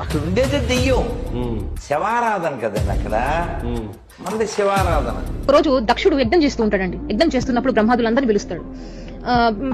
అక్కడ ఉండేది దెయ్యం శవారాధన కదండి అక్కడ. మనది శివారాధన. ఒక రోజు దక్షుడు యజ్ఞం చేస్తూ ఉంటాడండి. యజ్ఞం చేస్తున్నప్పుడు బ్రహ్మాదులందరినీ పిలుస్తాడు.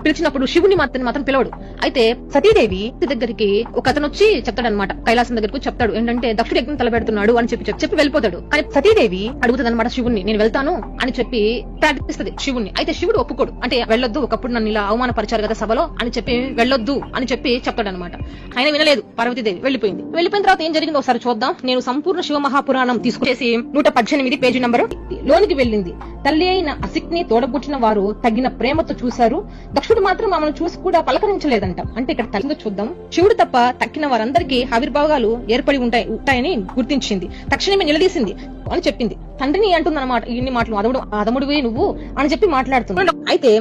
పిలిచినప్పుడు శివుని మాత్రం మాత్రం పిలవడు. అయితే సతీదేవి దగ్గరికి ఒక అతను వచ్చి చెప్తాడనమాట కైలాసం దగ్గరకు చెప్తాడు. ఏంటంటే దక్షుడు యజ్ఞం తలపెడుతున్నాడు అని చెప్పి చెప్పి చెప్పి వెళ్ళిపోతాడు. కానీ సతీదేవి అడుగుతుంది అనమాట శివుణ్ణి నేను వెళ్తాను అని చెప్పి ప్రార్థిస్తుంది శివుణ్ణి. అయితే శివుడు ఒప్పుకోడు. అంటే వెళ్ళొద్దు ఒకప్పుడు నన్ను ఇలా అవమానపరిచారు కదా సభలో అని చెప్పి వెళ్ళొద్దు అని చెప్పి చెప్తాడు అనమాట ఆయన వినలేదు పార్వతీదేవి వెళ్ళిపోయింది. వెళ్ళిపోయిన తర్వాత ఏం జరిగింది ఒకసారి చూద్దాం. నేను సంపూర్ణ శివ మహాపురాణం తీసుకొచ్చేసి నూట పద్దెనిమిది పేజీ నంబరు లోనికి వెళ్ళింది. తల్లి అయిన అసిక్ని తోడబుట్టిన వారు తగిన ప్రేమతో చూశారు. దక్షుడు మాత్రం ఆమెను చూసి కూడా పలకరించలేదంట. అంటే ఇక్కడ తల్లిందో చూద్దాం. శివుడు తప్ప తక్కిన వారందరికీ ఆవిర్భావాలు ఏర్పడి ఉంటాయి ఉంటాయని గుర్తించింది. తక్షణమే నిలదీసింది అని చెప్పింది. తండ్రిని అంటుందన్నమాట ఇన్ని మాటలు. అదముడు అదముడివే నువ్వు అని చెప్పి మాట్లాడుతుంది. అయితే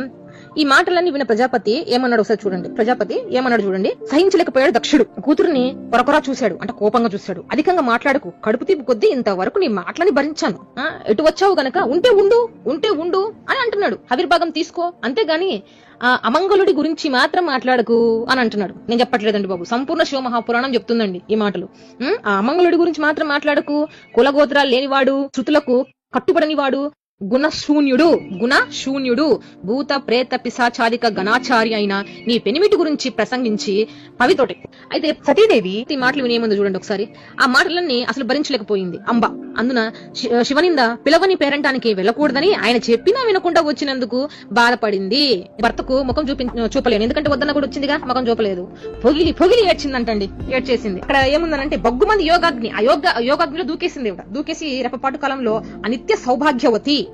ఈ మాటలన్నీ విన్న ప్రజాపతి ఏమన్నాడు ఒకసారి చూడండి. ప్రజాపతి ఏమన్నాడు చూడండి? సహించలేకపోయాడు దక్షుడు. కూతురుని కొరకొరా చూశాడు. అంటే కోపంగా చూశాడు. అధికంగా మాట్లాడుకు. కడుపు తీపు కొద్దీ ఇంతవరకు నీ మాటలని భరించాను. ఎటు వచ్చావు గనక? ఉంటే ఉండు ఉంటే ఉండు అని అంటున్నాడు. ఆవిర్భాగం తీసుకో. అంతేగాని ఆ అమంగళుడి గురించి మాత్రం మాట్లాడకు అని అంటున్నాడు. నేను చెప్పట్లేదండి బాబు. సంపూర్ణ శివ మహాపురాణం చెప్తుందండి ఈ మాటలు. ఆ అమంగళుడి గురించి మాత్రం మాట్లాడకు. కులగోత్రాలు లేనివాడు శృతులకు కట్టుబడని వాడు గుణశూన్యుడు గుణశూన్యుడు భూత ప్రేత పిశాచారిక గణాచారి అయిన నీ పెనిమిటి గురించి ప్రసంగించి పవితోటి. అయితే సతీదేవి ఈ మాటలు వినేముందు చూడండి ఒకసారి. ఆ మాటలన్నీ అసలు భరించలేకపోయింది. అంబ. అందున శివనింద పిలవని పేరంటానికి వెళ్ళకూడదని ఆయన చెప్పినా వినకుండా వచ్చినందుకు బాధపడింది. భర్తకు ముఖం చూపి చూపలేను. ఎందుకంటే వద్దన్న కూడా వచ్చిందిగా? ముఖం చూపలేదు. పొగిలి పొగిలి ఏడ్చిందంటండి. ఏడ్చేసింది. అక్కడ ఏముందనంటే బొగ్గుమంది యోగాగ్ని ఆ యోగ యోగాగ్నిలో దూకేసింది దూకేసి రెప్పపాటు కాలంలో అనిత్య సౌభాగ్యవతి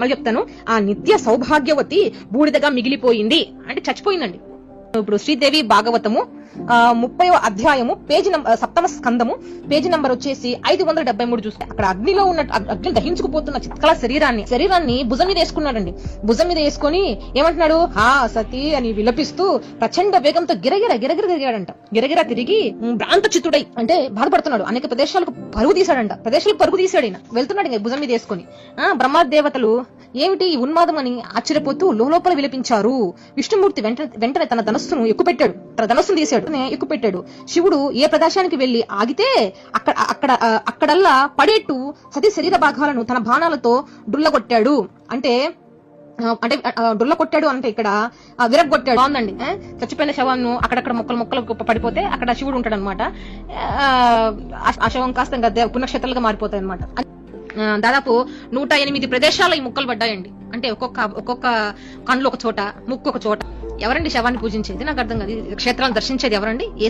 మళ్ళీ చెప్తాను ఆ నిత్య సౌభాగ్యవతి బూడిదగా మిగిలిపోయింది. అంటే చచ్చిపోయిందండి. ఇప్పుడు శ్రీదేవి భాగవతము ముప్పై అధ్యాయము పేజీ నంబర్ సప్తమ స్కందము. పేజీ నంబర్ వచ్చేసి ఐదు వందల డెబ్బై మూడు చూస్తే అక్కడ అగ్నిలో ఉన్న అగ్ని దహించుకుపోతున్న చిత్కల శరీరాన్ని శరీరాన్ని భుజం మీద వేసుకున్నాడండి. భుజం మీద వేసుకొని ఏమంటున్నాడు? హా సతీ అని విలపిస్తూ ప్రచండ వేగంతో గిరగిర గిరగిర తిరిగాడంట. గిరగిర తిరిగి భ్రాంత చిత్తుడై అంటే బాధపడుతున్నాడు. అనేక ప్రదేశాలకు పరుగు తీశాడంట. ప్రదేశాలకు పరుగు తీశాడు ఈయన. వెళ్తున్నాడు ఇంకా భుజం మీద వేసుకొని. ఆ బ్రహ్మదేవతలు ఏమిటి ఈ ఉన్మాదం అని ఆశ్చర్యపోతూ లోపల విలపించారు. విష్ణుమూర్తి వెంట వెంటనే తన ధనస్సును ఎక్కుపెట్టాడు. తన ధనస్సును తీశాడు ఎక్కుపెట్టాడు. శివుడు ఏ ప్రదేశానికి వెళ్ళి ఆగితే అక్కడ అక్కడ అక్కడల్లా పడేట్టు సతీ శరీర భాగాలను తన బాణాలతో డుల్లగొట్టాడు. అంటే అంటే డుల్ల కొట్టాడు అంటే ఇక్కడ ఆ, విరగ్గొట్టాడు. బాగుందండి. చచ్చిపోయిన శవాన్ని అక్కడక్కడ మొక్కలు మొక్కలు పడిపోతే అక్కడ శివుడు ఉంటాడు అనమాట ఆ శవం కాస్త పుణ్యక్షేత్రాలుగా మారిపోతాయి అనమాట దాదాపు నూట ఎనిమిది ప్రదేశాల్లో ఈ ముక్కలు పడ్డాయండి. అంటే ఒక్కొక్క ఒక్కొక్క కండ్లు ఒక చోట ముక్కు ఒక చోట. ఎవరండి శవాన్ని పూజించేది? నాకు అర్థం కాదు. క్షేత్రాలను దర్శించేది ఎవరండి? ఏ